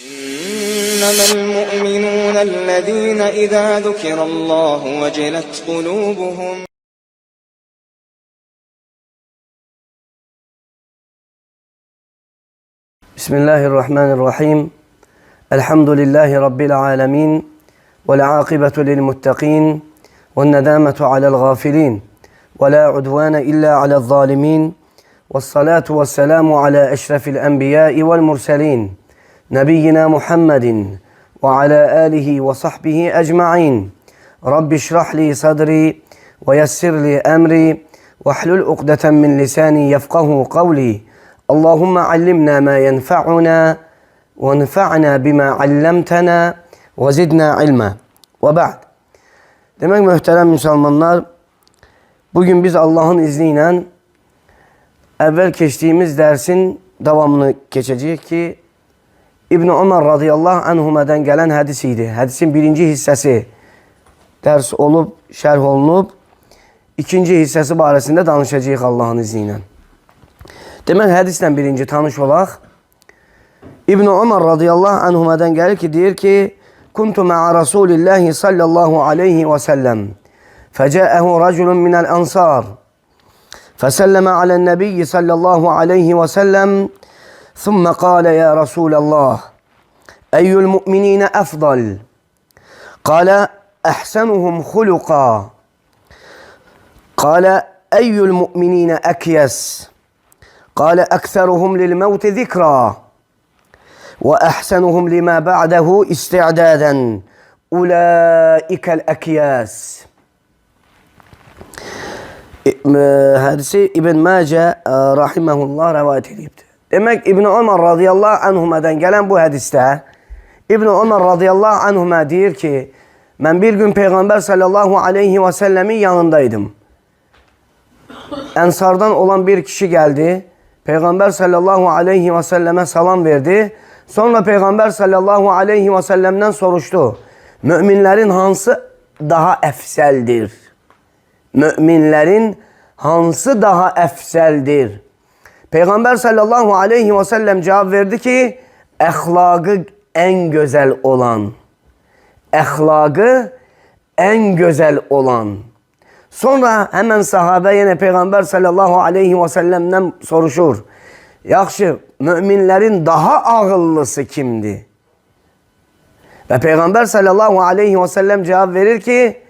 إنما المؤمنون الذين إذا ذكر الله وجلت قلوبهم بسم الله الرحمن الرحيم. الحمد لله رب العالمين والعاقبة للمتقين والندامة على الغافلين ولا عدوان إلا على الظالمين والصلاة والسلام على أشرف الأنبياء والمرسلين نبينا محمد وعلى آله وصحبه أجمعين رب اشرح لي صدري ويسر لي أمري واحلل عقدة من لساني يفقه قولي اللهم علمنا ما ينفعنا وانفعنا بما علمتنا وزدنا علما وبعد Demek muhterem Müslümanlar bugün biz Allah'ın izniyle evvel geçtiğimiz dersin devamını geçeceğiz ki İbn Ömer radıyallahu anhuma'dan gelen hadisiydi. Hadisin birinci hissesi ders olup şerh olunup ikinci hissesi barəsində danışacağıq Allah'ın izniyle. Demək hədislə birinci tanış olaq. İbn Ömer radıyallahu anhuma'dan gəlir ki, deyir ki, Kuntu ma'a Rasulillahi sallallahu aleyhi ve sellem. فجاءه رجل من الأنصار فسلم على النبي صلى الله عليه وسلم ثم قال يا رسول الله أي المؤمنين أفضل؟ قال أحسنهم خلقا. قال أي المؤمنين أكيس؟ قال أكثرهم للموت ذكرا وأحسنهم لما بعده استعدادا. أولئك الأكياس. hadisi İbn Mace e, rahimehullah rivayet edipti. Demek İbn Ömer radıyallahu anhuma'dan gelen bu hadiste İbn Ömer radıyallahu anhuma diyor ki ben bir gün Peygamber sallallahu aleyhi ve sellemin yanındaydım. Ensardan olan bir kişi geldi. Peygamber sallallahu aleyhi ve selleme salam verdi. Sonra Peygamber sallallahu aleyhi ve sellemden soruştu. Müminlerin hansı daha efseldir? Müminlerin hansı daha efseldir? Peygamber sallallahu aleyhi ve sellem cevap verdi ki ehlakı en güzel olan. Ehlakı en güzel olan. Sonra hemen sahabe yine Peygamber sallallahu aleyhi ve sellem'den soruşur. Yaxşı, müminlerin daha ağıllısı kimdi? Ve Peygamber sallallahu aleyhi ve sellem cevap verir ki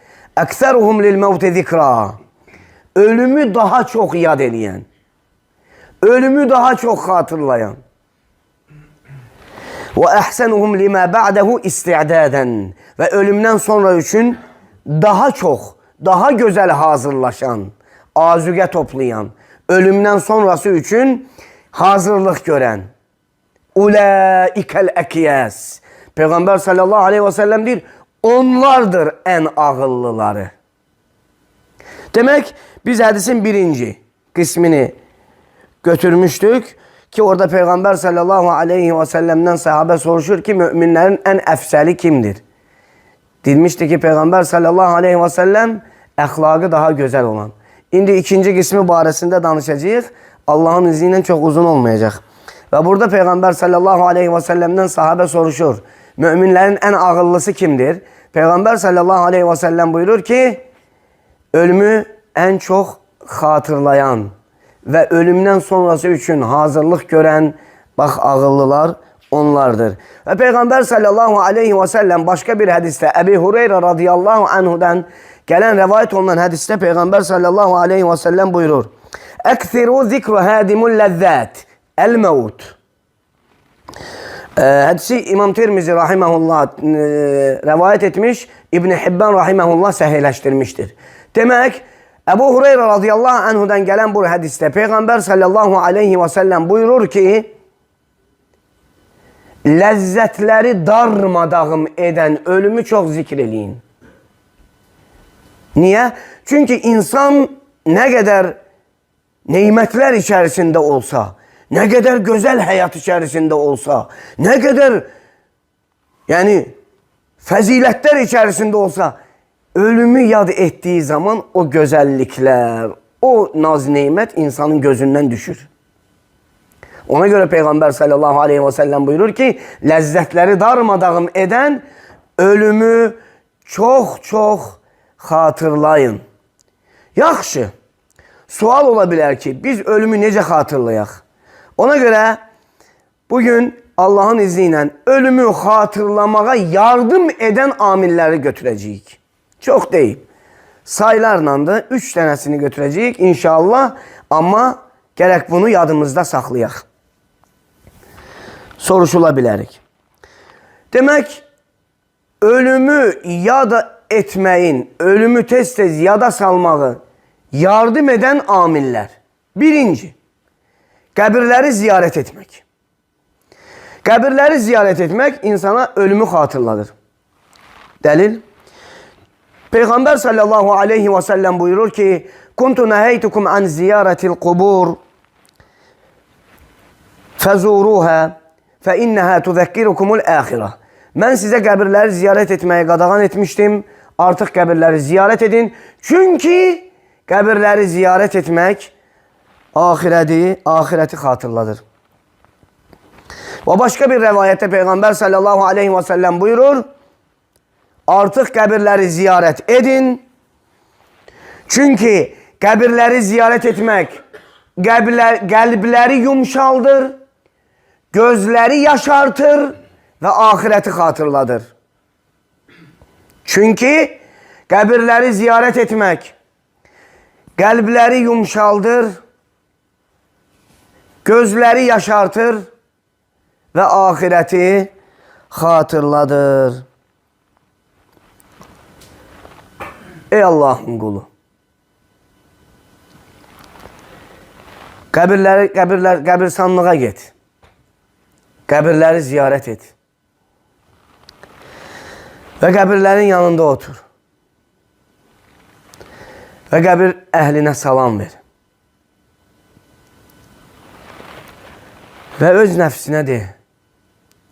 Ekseruhum lil mevte zikra. Ölümü daha çok yad ediyen. Ölümü daha çok hatırlayan. Ve ehsenuhum lima ba'dehu isti'daden. Ve ölümden sonra için daha çok, daha güzel hazırlaşan, azüge toplayan, ölümden sonrası için hazırlık gören. Ulaikel ekiyas. Peygamber sallallahu aleyhi ve sellem değil, onlardır en ağıllıları. Demek biz hadisin birinci kısmını götürmüştük ki orada Peygamber sallallahu aleyhi ve sellem'den sahabe soruşur ki müminlerin en efsali kimdir? Demişti ki Peygamber sallallahu aleyhi ve sellem əxlaqı daha güzel olan. İndi ikinci kısmı barəsində danışacağıq. Allah'ın izniyle çok uzun olmayacak. Ve burada Peygamber sallallahu aleyhi ve sellem'den sahabe soruşur. Müminlerin en ağıllısı kimdir? Peygamber sallallahu aleyhi ve sellem buyurur ki ölümü en çok hatırlayan ve ölümden sonrası için hazırlık gören bak ağıllılar onlardır. Ve Peygamber sallallahu aleyhi ve sellem başka bir hadiste Ebi Hureyre radıyallahu anhudan gelen rivayet olunan hadiste Peygamber sallallahu aleyhi ve sellem buyurur. Ekziru zikru hadimul lezzat el mevt. Ee, hadisi İmam Tirmizi rahimahullah e, rivayet etmiş. İbn Hibban rahimahullah sahihleştirmiştir. Demek Ebu Hureyre radıyallahu anhudan gelen bu hadiste Peygamber sallallahu aleyhi ve sellem buyurur ki lezzetleri darmadağım eden ölümü çok zikreleyin. Niye? Çünkü insan ne kadar nimetler içerisinde olsa, ne kadar güzel hayat içerisinde olsa, ne kadar yani faziletler içerisinde olsa ölümü yad ettiği zaman o güzellikler, o naz nimet insanın gözünden düşür. Ona göre Peygamber sallallahu aleyhi ve sellem buyurur ki lezzetleri darmadağın eden ölümü çok çok hatırlayın. Yaxşı. Sual ola bilər ki, biz ölümü necə xatırlayaq? Ona görə bugün Allahın izni ilə ölümü xatırlamağa yardım edən amilləri götürəcəyik. Çox deyil. Saylarla da 3 dənəsini götürəcəyik inşallah, amma gərək bunu yadımızda saxlayaq. Soruşula bilərik. Demək, ölümü yada etməyin, ölümü tez-tez yada salmağı yardım edən amillər. Birinci, qəbirləri ziyarət etmək. Qəbirləri ziyarət etmək insana ölümü xatırladır. Dəlil? Peyğəmbər sallallahu aleyhi və səlləm buyurur ki, Kuntu nəhəytukum an ziyarətil qubur fəzuruhə fə innəhə tuzəkkirukumul əxirə. Mən sizə qəbirləri ziyarət etməyə qadağan etmişdim. Artıq qəbirləri ziyarət edin. Çünki qəbirləri ziyarət etmək axirəti, axirəti xatırladır. Və başqa bir rəvayətdə Peyğəmbər sallallahu aleyhi və səlləm buyurur, artıq qəbirləri ziyarət edin. Çünki qəbirləri ziyarət etmək qəbirlər, qəlbləri yumşaldır, gözləri yaşartır və axirəti xatırladır. Çünki qəbirləri ziyarət etmək qəlbləri yumşaldır, gözləri yaşartır və axirəti xatırladır. Ey Allahın qulu. Qəbirləri, qəbirlər, qəbirsanlığa get. Qəbirləri ziyarət et. Və qəbirlərin yanında otur. Və qəbir əhlinə salam ver. Və öz nəfsinə de.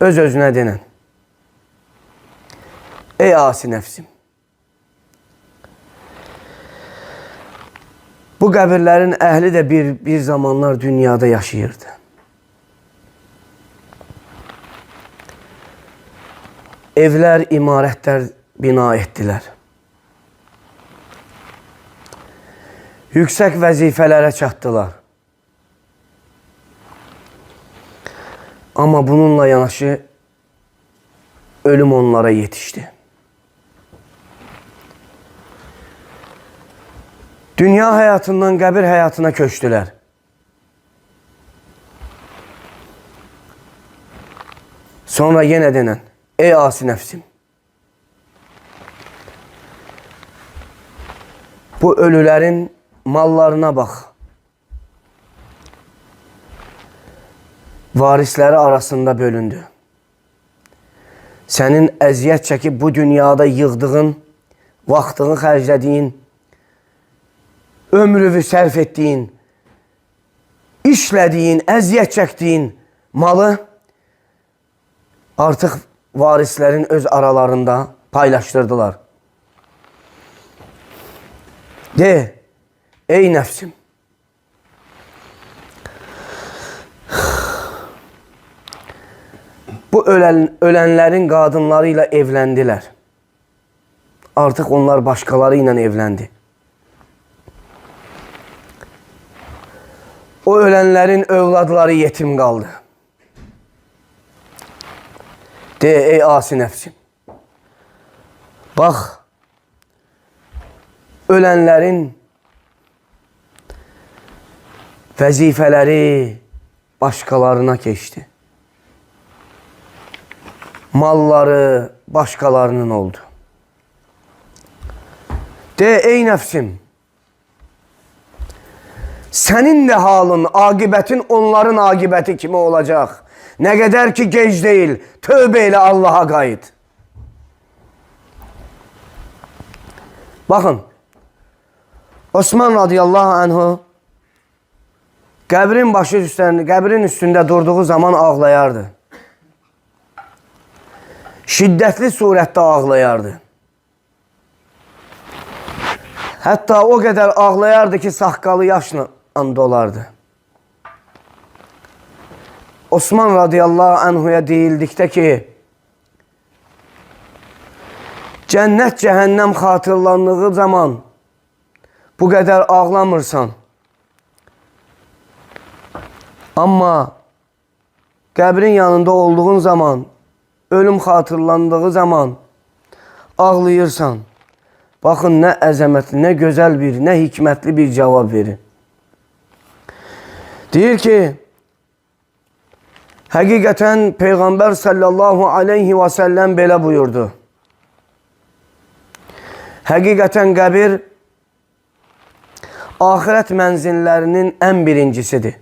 Öz özünə denən. Ey asi nəfsim. Bu qəbirlərin əhli də bir, bir zamanlar dünyada yaşayırdı. Evlər, imarətlər bina etdilər. Yüksək vəzifələrə çatdılar. Amma bununla yanaşı ölüm onlara yetişdi. Dünya həyatından qəbir həyatına köçdülər. Sonra yenə denən, ey asi nəfsim. Bu ölülərin mallarına bax. Varisləri arasında bölündü. Sənin əziyyət çəkib bu dünyada yığdığın, vaxtını xərclədiyin, ömrünü sərf etdiyin, işlədiyin, əziyyət çəkdiyin malı artıq varislərin öz aralarında paylaşdırdılar. De, ey nəfsim. Bu ölən, ölənlərin qadınları ilə evləndilər. Onlar başqaları ilə evləndi. O ölənlərin övladları yetim qaldı. De ey asi nəfsim. Bax, ölənlərin vəzifələri başqalarına keçdi. Malları başqalarının oldu. De ey nəfsim. Sənin də halın, aqibətin onların aqibəti kimi olacaq. Nə qədər ki gec deyil, tövbə ilə Allaha qayıt. Baxın, Osman radiyallahu anhu qəbrin başı üstündə, qəbrin üstündə durduğu zaman ağlayardı. Şiddətli surətdə ağlayardı. Hətta o qədər ağlayardı ki, saqqalı yaşla dolardı. Osman radıyallahu anhuya deyildikdə ki, cənnət cəhənnəm xatırlandığı zaman bu qədər ağlamırsan. Amma qəbrin yanında olduğun zaman, ölüm xatırlandığı zaman ağlayırsan. Baxın nə əzəmətli, nə gözəl bir, nə hikmətli bir cavab verir. Deyir ki, həqiqətən Peyğəmbər sallallahu aleyhi və səlləm belə buyurdu. Həqiqətən qəbir ahirət mənzillərinin ən birincisidir.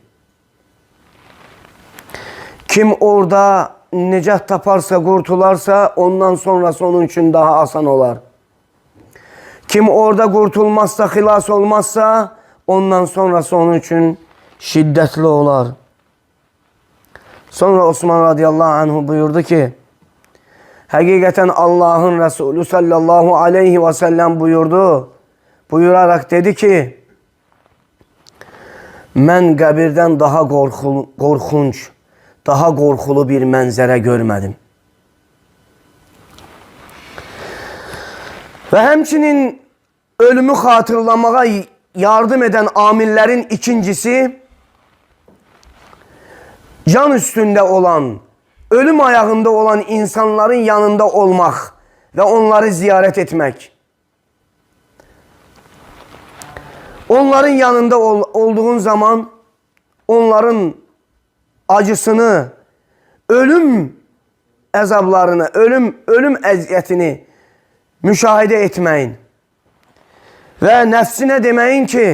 Kim orada nicat taparsa, qurtularsa, ondan sonrası onun üçün daha asan olar. Kim orada qurtulmazsa, xilas olmazsa, ondan sonrası onun üçün şiddətli olar. Sonra Osman radiyallahu anhu buyurdu ki, Həqiqətən Allahın Resulü sallallahu aleyhi və səlləm buyurdu. Buyurarak dedi ki, mən qəbirdən daha qorxulu, qorxunç, daha qorxulu bir mənzərə görmədim. Və həmçinin ölümü xatırlamağa yardım edən amillərin ikincisi can üstündə olan, ölüm ayağında olan insanların yanında olmaq və onları ziyarət etmək. Onların yanında ol, olduğun zaman onların acısını, ölüm əzablarını, ölüm ölüm əziyyətini müşahidə etməyin. Və nəfsinə deməyin ki,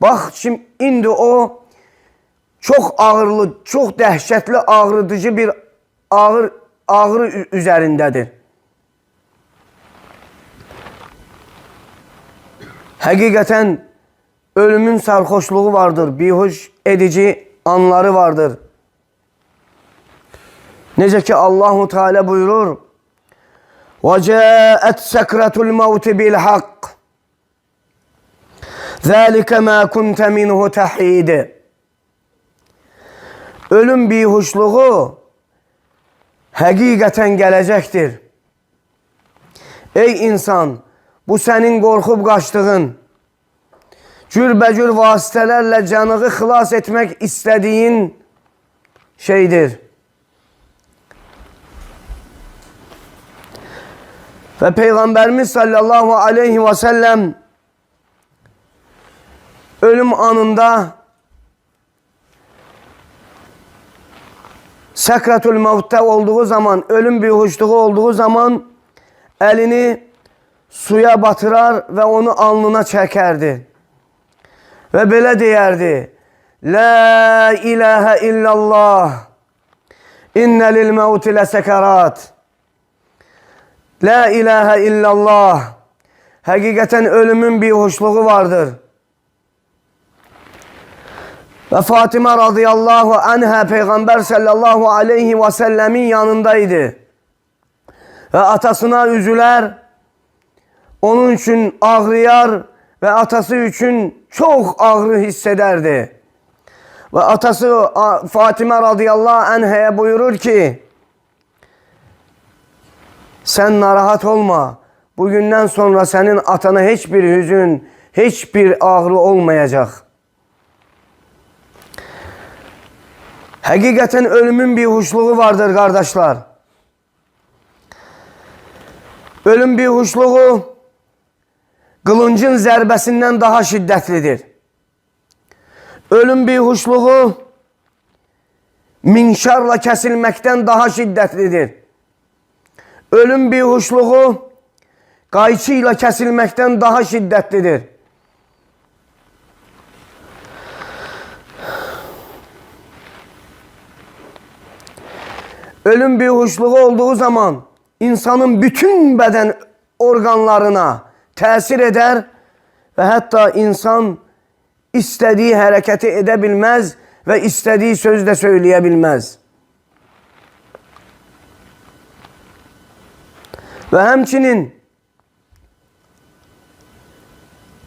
bax şimdi indi o Çox ağırlı, çox dəhşətli, ağrıdıcı bir ağır ağrı üzərindədir. Həqiqətən ölümün sarhoşluğu vardır, bihuş edici anları vardır. Necə ki Allahu Teala buyurur: "Və ca'at sakratul maut bil haqq. Zalika ma kunta minhu tahid." Ölüm bihuşluğu həqiqətən gələcəkdir. Ey insan, bu sənin qorxub qaçdığın, cürbəcür vasitələrlə canını xilas etmək istədiyin şeydir. Və Peyğəmbərimiz sallallahu aleyhi və səlləm ölüm anında Səkratul mevtdə olduğu zaman, ölüm bihuşluğu olduğu zaman əlini suya batırar və onu alnına çəkərdi. Və belə deyərdi: La ilahe illallah. İnne lil mevti lesekarat. La ilahe illallah. Həqiqətən ölümün bihuşluğu vardır. Və Fatimə radıyallahu anhə Peyğəmbər sallallahu aleyhi və səlləmin yanındaydı. Və atasına üzülər, onun üçün ağrıyar və atası üçün çox ağrı hiss edərdi. Və atası a- Fatimə radıyallahu anhəyə buyurur ki, Sən narahat olma. Bugündən sonra sənin atana heç bir hüzün, heç bir ağrı olmayacaq. Həqiqətən ölümün bir huşluğu vardır qardaşlar. Ölüm bir huşluğu qılıncın zərbəsindən daha şiddətlidir. Ölüm bir huşluğu minşarla kəsilməkdən daha şiddətlidir. Ölüm bir huşluğu qayçı ilə kəsilməkdən daha şiddətlidir. Ölüm bir huşluğu olduğu zaman insanın bütün bədən orqanlarına təsir edər və hətta insan istədiyi hərəkəti edə bilməz və istədiyi söz də söyləyə bilməz.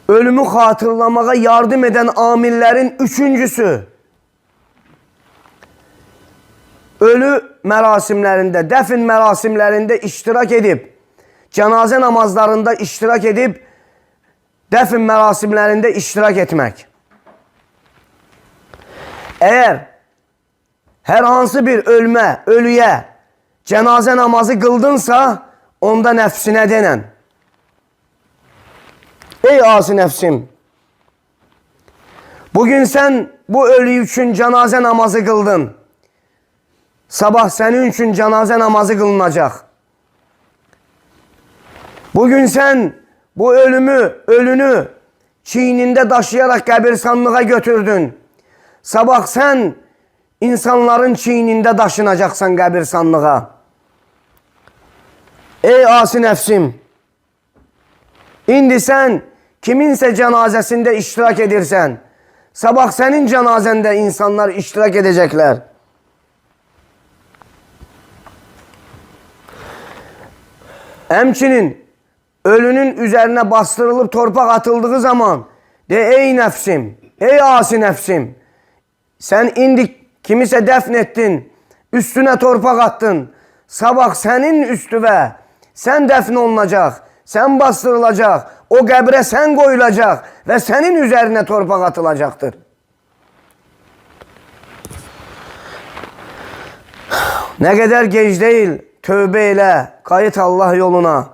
Ölümü xatırlamağa yardım edən amillərin üçüncüsü ölü mərasimlərində, dəfn mərasimlərində iştirak edib, cənazə namazlarında iştirak edib, dəfn mərasimlərində iştirak etmək. Eğer herhansı bir ölme, ölüye cenaze namazı kıldınsa onda nefsine denen. Ey asi nefsim! Bugün sen bu ölü için cenaze namazı kıldın. Sabah senin için cenaze namazı kılınacak. Bugün sen bu ölümü, ölünü çiğninde taşıyarak kabirstanlığa götürdün. Sabah sen insanların çiğninde daşınacaksan kabirstanlığa. Ey asi nefsim! İndi sen kiminse cenazesinde iştirak edirsen, sabah senin cenazende insanlar iştirak edecekler. Emçinin ölünün üzerine bastırılıp torpak atıldığı zaman de ey nefsim, ey asi nefsim sen indik kimise defnettin, üstüne torpak attın. Sabah senin üstüve sen defne olunacak, sen bastırılacak, o gebre sen koyulacak ve senin üzerine torpak atılacaktır. Ne kadar geç değil tövbe ile kayıt Allah yoluna.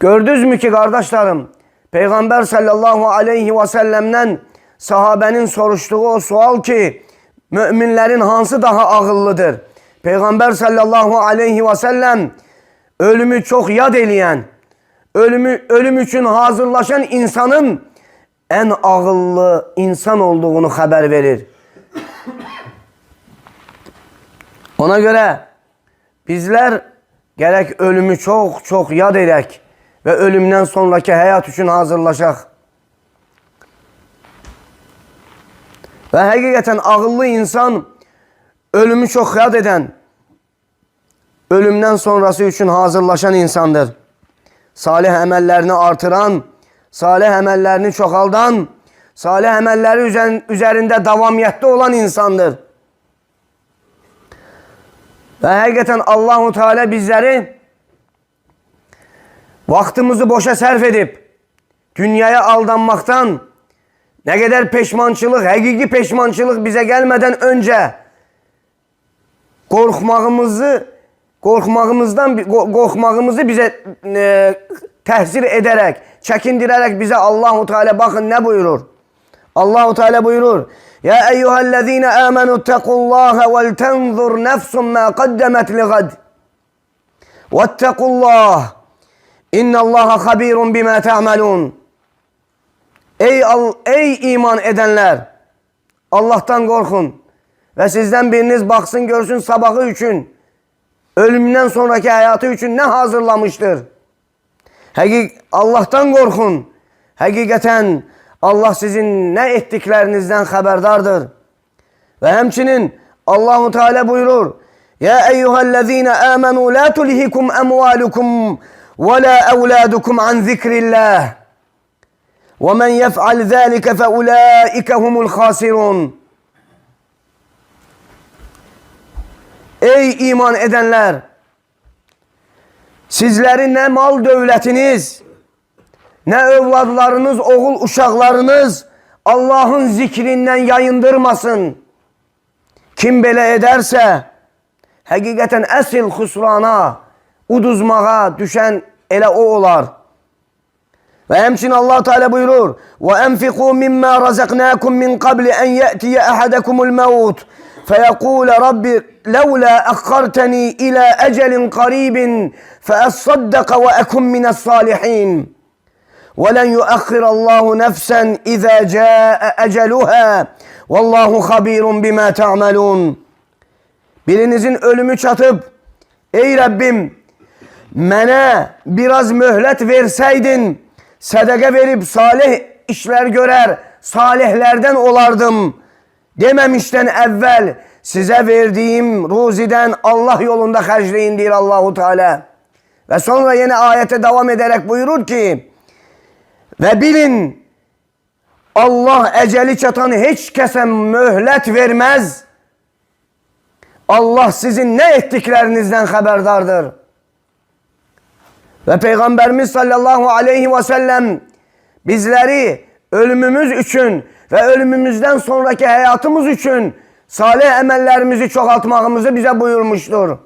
Gördünüz mü ki kardeşlerim Peygamber sallallahu aleyhi ve sellem'den sahabenin soruştuğu o sual ki müminlerin hansı daha ağıllıdır? Peygamber sallallahu aleyhi ve sellem ölümü çok yad eleyen, ölümü, ölüm için hazırlaşan insanın en ağıllı insan olduğunu haber verir. Ona göre bizler gerek ölümü çok çok yad edek ve ölümden sonraki hayat için hazırlaşak. Ve hakikaten ağıllı insan ölümü çok yad eden, ölümden sonrası için hazırlaşan insandır. Salih emellerini artıran, salih emellerini çoğaldan, salih emelleri üzerinde davamiyette olan insandır. Ve hakikaten Allahu Teala bizleri vaktimizi boşa sarf edip dünyaya aldanmaktan ne kadar peşmançılık, hakiki peşmançılık bize gelmeden önce korkmağımızı korkmağımızdan korkmağımızı bize e, tehzir ederek, çekindirerek bize Allahu Teala bakın ne buyurur? Allahu Teala buyurur. Ya eyyühellezine amenu tequllaha vel tenzur nefsun ma kaddemet li gad. Vettekullah. İnnallaha habirun bima ta'malun. Ey al, ey iman edenler. Allah'tan korkun. Ve sizden biriniz baksın görsün sabahı için. Ölümden sonraki hayatı için ne hazırlamıştır. Allah'tan korkun. Hakikaten Allah sizin ne ettiklerinizden haberdardır. Ve hemçinin Allahu Teala buyurur. Ya eyyühellezine amenu la tulhikum emvalukum ve la evladukum an zikrillah. Ve men yef'al zâlike fe ulaike humul khasirun. Ey iman edenler! Sizlerin ne mal dövlətiniz, ne evladlarınız, oğul uşaqlarınız Allah'ın zikrinden yayındırmasın. Kim belə edərsə, həqiqətən əsil xusrana, uduzmağa düşən elə o olar. Ve hemşin Allah Teala buyurur. Ve enfiku mimma razaknakum min qabli en ya'tiya ahadakumul maut feyekul rabbi lawla akhartani ila ecelin qaribin fe esaddaka ve ekum mine's salihin. ولن يؤخر الله نفسا إذا جاء أجلها والله خبير بما تعملون Birinizin ölümü çatıp ey Rabbim mənə biraz möhlət verseydin sədəqə verib salih işler görer salihlerden olardım dememişten evvel size verdiğim ruziden Allah yolunda harcayın diyor Allahu Teala. Ve sonra yine ayete devam ederek buyurur ki ve bilin Allah eceli çatan hiç kese mühlet vermez. Allah sizin ne ettiklerinizden haberdardır. Ve Peygamberimiz sallallahu aleyhi ve sellem bizleri ölümümüz için ve ölümümüzden sonraki hayatımız için salih emellerimizi çoğaltmamızı bize buyurmuştur.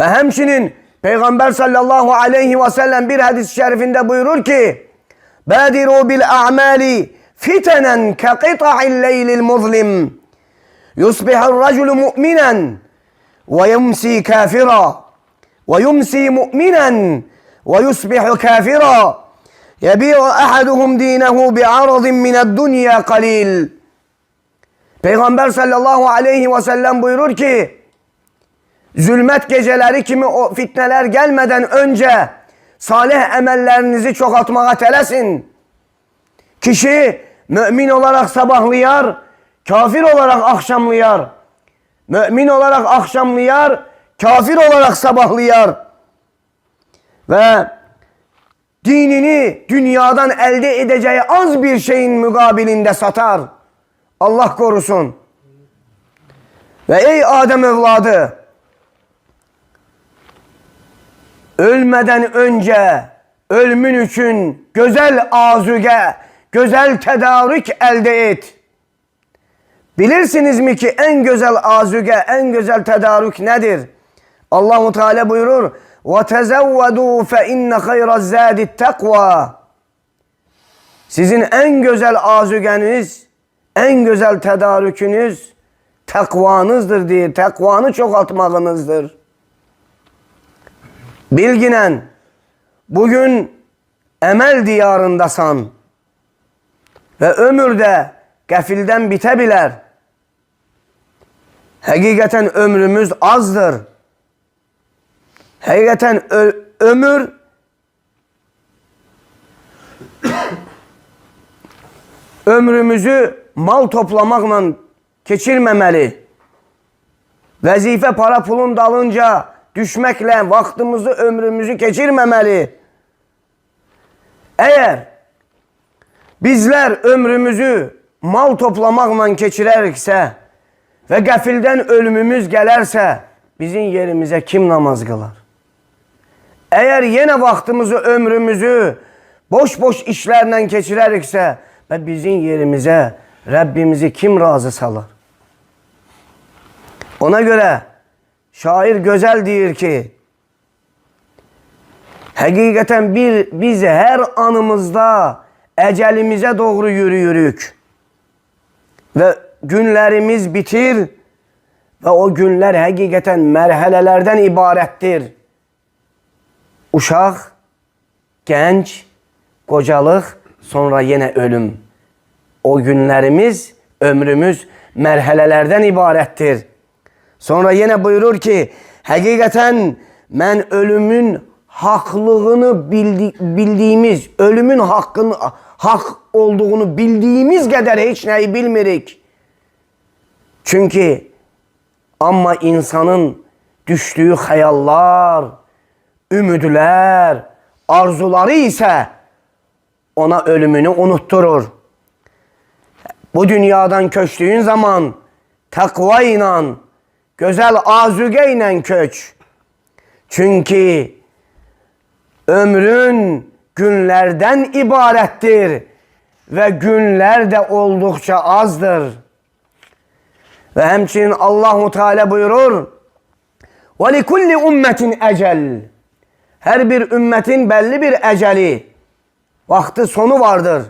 Ve hemşinin Peygamber sallallahu aleyhi ve sellem bir hadis-i şerifinde buyurur ki Badiru bil a'mali fitenen ke qita'il leylil muzlim yusbihur raculu mu'minen ve yumsi kafira ve yumsi mu'minen ve yusbihu kafira yebi'u ahaduhum dinehu bi'aradin mined dunya qalil Peygamber sallallahu aleyhi ve sellem buyurur ki zulmet geceleri kimi o fitneler gelmeden önce salih emellerinizi çoğaltmaya telesin. Kişi mümin olarak sabahlayar, kafir olarak akşamlayar. Mümin olarak akşamlayar, kafir olarak sabahlayar. Ve dinini dünyadan elde edeceği az bir şeyin mukabilinde satar. Allah korusun. Ve ey Adem evladı, ölmeden önce ölümün için güzel azüge, güzel tedarik elde et. Bilirsiniz mi ki en güzel azüge, en güzel tedarik nedir? Allahu Teala buyurur: "Ve tezevvedu fe inne hayra zadi takva." Sizin en güzel azügeniz, en güzel tedarükünüz takvanızdır diye takvanı çoğaltmanızdır. Bilginen bugün emel diyarındasan ve ömürde gafilden bitebilir. Hakikaten ömrümüz azdır. Hakikaten ömür ömrümüzü mal toplamakla geçirmemeli. Vazife para pulun dalınca düşmekle vaktimizi, ömrümüzü geçirmemeli. Eğer bizler ömrümüzü mal toplamakla geçirerikse ve gafilden ölümümüz gelerse bizim yerimize kim namaz kılar? Eğer yine vaktimizi, ömrümüzü boş boş işlerle geçirerikse ve bizim yerimize Rabbimizi kim razı salar? Ona göre şair güzel diyor ki Hakikaten bir biz her anımızda ecelimize doğru yürüyürük. Ve günlerimiz bitir ve o günler hakikaten merhalelerden ibarettir. Uşak, genç, kocalık, sonra yine ölüm. O günlerimiz, ömrümüz merhalelerden ibarettir. Sonra yine buyurur ki, hakikaten ben ölümün haklılığını bildi, bildiğimiz, ölümün hakkını, hak olduğunu bildiğimiz kadar hiç neyi bilmirik. Çünkü ama insanın düştüğü hayallar, ümidler, arzuları ise ona ölümünü unutturur. Bu dünyadan köçtüğün zaman takva ile, Güzel azüge köç. Çünkü ömrün günlerden ibarettir ve günler de oldukça azdır. Ve hemçinin Allahu Teala buyurur. Ve li kulli ummetin ecel. Her bir ümmetin belli bir eceli, vakti sonu vardır.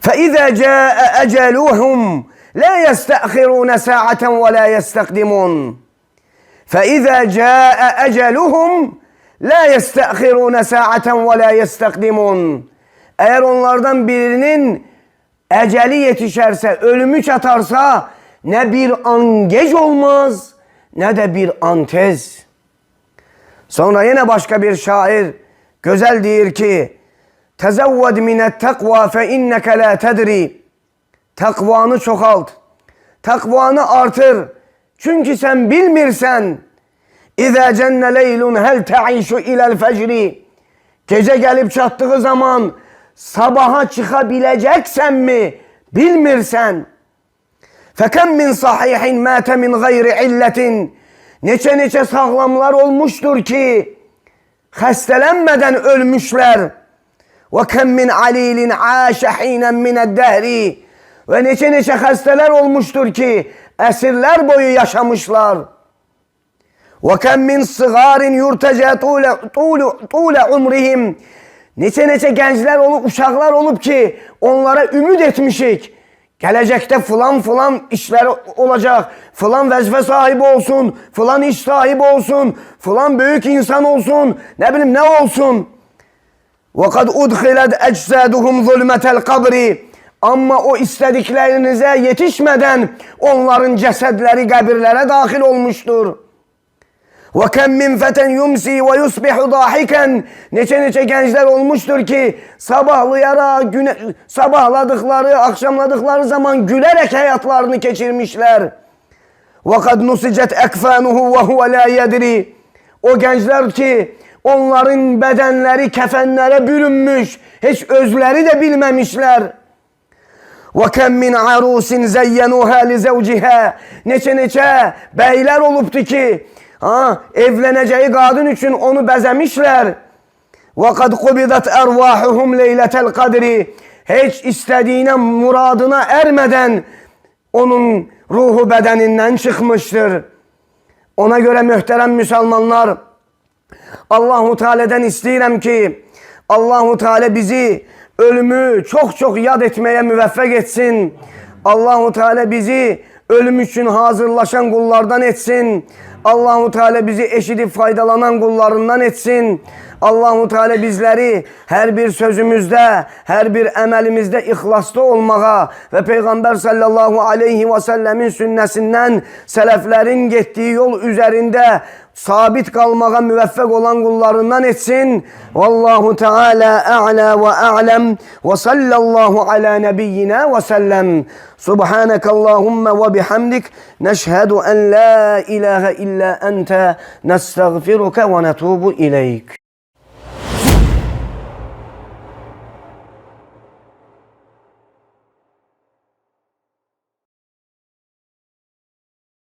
Fe izâ câe eceluhum أَجَلُهُمْ لَا يَسْتَأْخِرُونَ سَاعَةً وَلَا يَسْتَقْدِمُونَ فَإِذَا جَاءَ أَجَلُهُمْ لَا يَسْتَأْخِرُونَ سَاعَةً وَلَا يَسْتَقْدِمُونَ Eğer onlardan birinin eceli yetişerse, ölümü çatarsa ne bir an geç olmaz ne de bir an tez. Sonra yine başka bir şair güzel diyor ki Tezevved minet takva fe inneke la tedri Takvanı çoğalt. Takvanı artır. Çünkü sen bilmirsen İza cenne leylun hel ta'işu ilel fecri Gece gelip çattığı zaman sabaha çıkabileceksen mi bilmirsen. Fekem min sahihin mâte min gayri illetin. Neçe neçe sağlamlar olmuştur ki hastalanmadan ölmüşler. Ve kem min alilin âşe hînen mined dehri. Ve neçe neçe hastalar olmuştur ki esirler boyu yaşamışlar. Ve kem min sıgarin yurtece tule, tule, tule umrihim. Neçe neçe gençler olup, uşaklar olup ki onlara ümit etmişik. Gelecekte falan falan işler olacak. Falan vazife sahibi olsun. Falan iş sahibi olsun. Falan büyük insan olsun. Ne bileyim ne olsun. وَقَدْ اُدْخِلَتْ اَجْسَادُهُمْ ظُلْمَةَ الْقَبْرِ Ama o istediklerinize yetişmeden onların cesedleri kabirlere dahil olmuştur. وَكَمْ مِنْ فَتَنْ يُمْسِي وَيُصْبِحُ ضَاحِكًا Neçe neçe gençler olmuştur ki sabahlayarak, güne, sabahladıkları, akşamladıkları zaman gülerek hayatlarını geçirmişler. وَقَدْ نُسِجَتْ اَكْفَانُهُ وَهُوَ لَا يَدْرِ O gençler ki onların bedenleri kefenlere bürünmüş, hiç özleri de bilmemişler. Ve kem min arusin zeyyenuha li zevciha. Neçe neçe beyler olubdu ki ha, evleneceği kadın için onu bezemişler. Ve kad kubidat ervahuhum leyletel kadri. Hiç istediğine muradına ermeden onun ruhu bedeninden çıkmıştır. Ona göre mühterem Müslümanlar Allahu Teala'dan isteyirim ki Allahu Teala bizi ölümü çok çok yad etmeye müveffek etsin. Allahu Teala bizi ölüm için hazırlaşan kullardan etsin. Allahu Teala bizi eşidip faydalanan kullarından etsin. Allahu Teala bizleri her bir sözümüzde, her bir emelimizde ihlaslı olmağa ve Peygamber sallallahu aleyhi ve sellemin sünnesinden seleflerin gittiği yol üzerinde sabit kalmağa müveffek olan kullarından etsin. Vallahu Teala a'la ve a'lem ve sallallahu ala nebiyyina ve sellem. Subhaneke Allahümme ve bihamdik neşhedü en la ilahe illa ente nestağfiruke ve netubu ileyk.